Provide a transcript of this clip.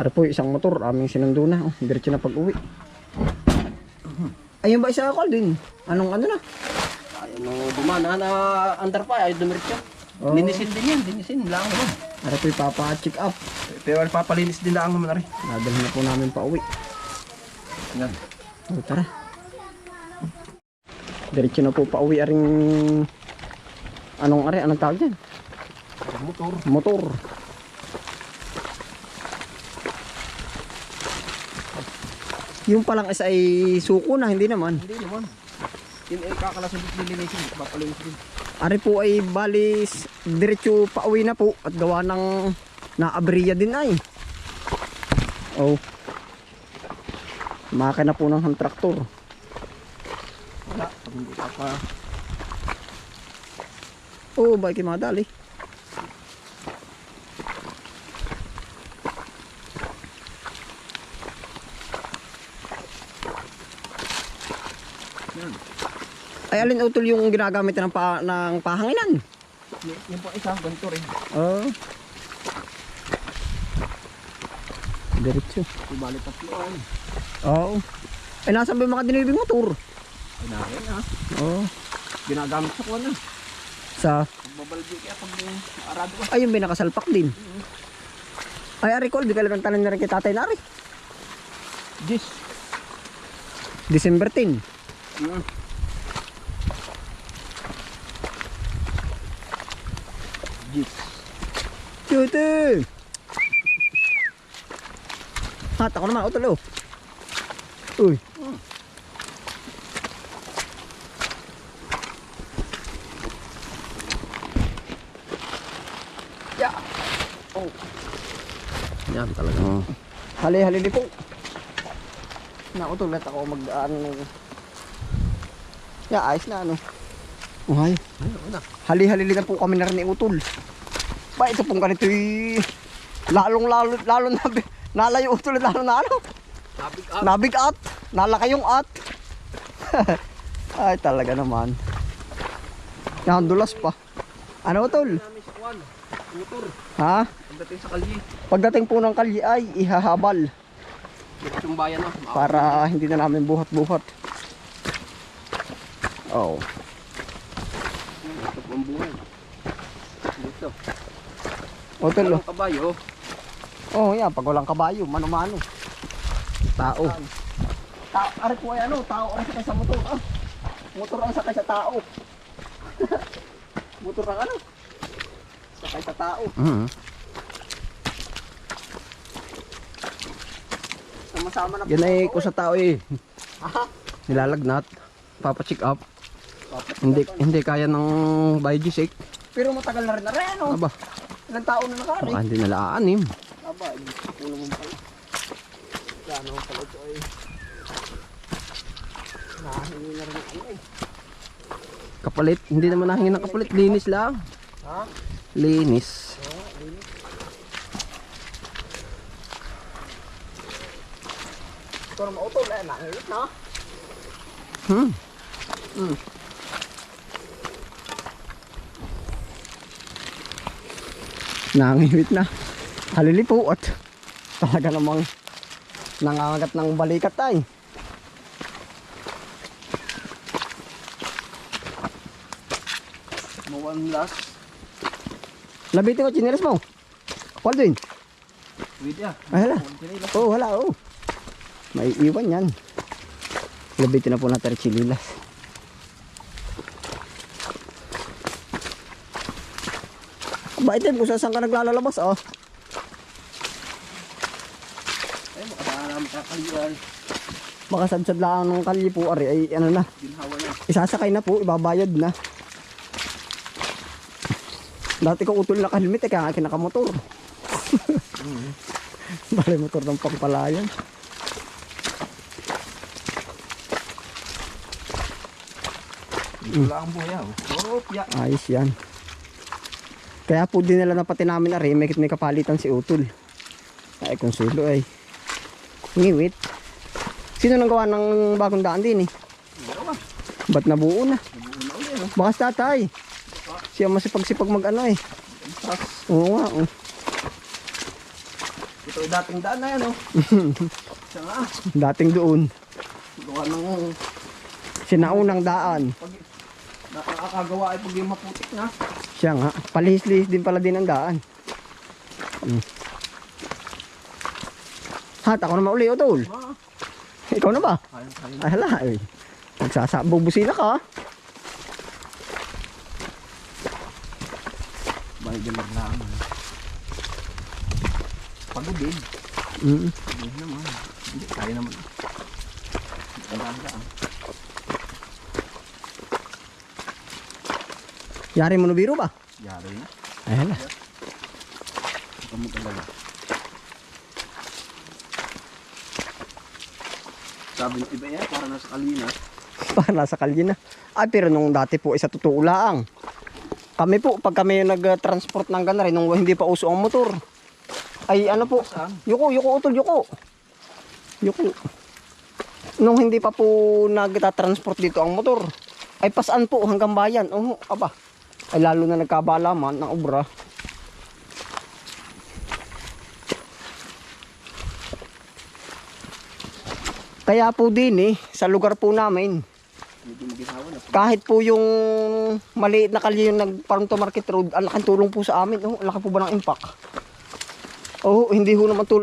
Ara po isang motor, aming sinundo na. Oh, diretso na pag-uwi. Ayun ba isa ako din? Anong ano na? Ay, ano, dumana na under pa, ay dumiretso. Oo. Linisin din yan, linisin lang naman. Ara po ipapa-check up. Pero papalinis din lang naman rin. Nadalhin na po namin pa uwi. Yan. O tara. Diretso na po pa uwi aring anong are anong tawag dyan? Motor. Motor. Yung palang isa ay suko na, hindi naman. Hindi naman. Yung eh, kakalasabit nilinisin, papalinis din. Ari po ay balis diretso pa uwi na po at gawa ng naabriya din ay. Oh. Makina po ng traktor. Wala, pag hindi pa. Oh, bike madali. Yan. Ay alin utol yung ginagamit ng, pa, ng pahanginan? Yung po isa, ganito rin. Oo. Oh. Diretso. Ibali tatlo ay. Oo. Ay nasa ba yung mga dinibing motor? Ay nakin ah. Oo. Ginagamit sa kuwan. Sa, Babalbi kaya pag yung arado ah. ay yung may nakasalpak din. Ay, Ari Col, di ka lang tanan na rin kay tatay na Ari. December 10. Mm. Jis. Cuti! Hat, ako naman, utol oh. Uy. Ya. Oh. Yan talaga. Oh. Hali-halili po. Na utol, let ako mag, ano, Ya, ayos na ano. Uhay. Ayun na. Hali-halili na po kami na rin ni Utol. Ba, ito pong ganito y... Lalong lalo, lalo na, nalayo Utol, lalo na ano. Sabig ah. Nabig at, nalaki yung at. Ay, talaga naman. Yan, dulas pa. Ano Utol? Motor. Ha? Pagdating sa kalye. Pagdating po ng kalye ay ihahabal yung bayan ah. para hindi na namin buhat-buhat. Oh. Ito ang buhay. Dito. Utol, oh. Walang kabayo. Oh, yan, pag walang kabayo, mano-mano. Tao. Tao, ari po ay ano, tao ang sakay sa motor. Ah. Motor ang sakay sa tao. motor ang ano? Sakay sa tao. Mm Sama-sama na. Yan ay ko tao, sa tao eh. Nilalagnat. Papa-check up. Hindi hindi kaya ng biogesic. Pero matagal na rin na rin, ano? Aba, Ilang taon na nakari. baka hindi nila aanim. Aba, hindi ko naman pala. Kaya naman pala ito ay... Nahingi na rin ang ano eh. Kapalit, hindi naman nahingin ng kapalit. Linis lang. Ha? Linis. Ito naman utol eh, nangingit na. Hmm. Nangingit na. Halilipo at talaga namang nangangagat ng balikat ay. Mawan last. Labitin ko, chinilas mo. Kapal din. Wait ya. Ay, hala. Oo, oh, wala, oo. May iwan yan. Labitin na po natin ang ito, kung saan ka naglalabas, oh. Ay, makasalamat ka kalyan. Makasadsad lang ng kalye po, ari, ay ano na. Ginhawa na. Isasakay na po, ibabayad na. Dati ko utol na helmet eh, kaya nga kinakamotor. Bali motor ng pampalayan. Dito lang ang buhay ah. Oh. Ayos yan. Kaya po dinala na pati namin na rin, may may kapalitan si Utol. Ay, konsulo ay. Ngiwit. Sino nang gawa ng bagong daan din eh? Dalawa. Ba't nabuo na? Nabuo na ulit. Bakas tatay. Siya masipag-sipag mag ano eh. Tas, Oo nga. oh. ito Ito dating daan na yan oh. Siya nga. Dating doon. Gawa ng Sinaunang daan. pag nakakagawa ay pag yung maputik na. Siya nga. Palihis-lihis din pala din ang daan. Hmm. Hat, ako na mauli, Utol. Ah, Ikaw na ba? kaya. Ay, hala. Ay. Nagsasabubusina ka. ah. Bahay dalag lang. Pagubig. Mm. Pagubig naman. Hindi, kaya naman. Ang daan. Yari mo no biro ba? Yari na. Ay, hala. Ito mo talaga. Sabi ng iba yan, para nasa kalina. Para nasa kalye na. Ay, pero nung dati po, isa totoo lang. Kami po, pag kami yung nag-transport ng gana rin, nung hindi pa uso ang motor. Ay, ano po? Yuko, yuko, utol, yuko. Yuko. Nung hindi pa po nagta-transport dito ang motor, ay pasan po hanggang bayan. Oh, aba. Ay lalo na nagkabalaman ng obra. Kaya po din eh, sa lugar po namin, kahit po yung maliit na kalye yung nag-farm to market road, ang laking tulong po sa amin. Oh, laki po ba ng impact? Oh, hindi ho naman tulong.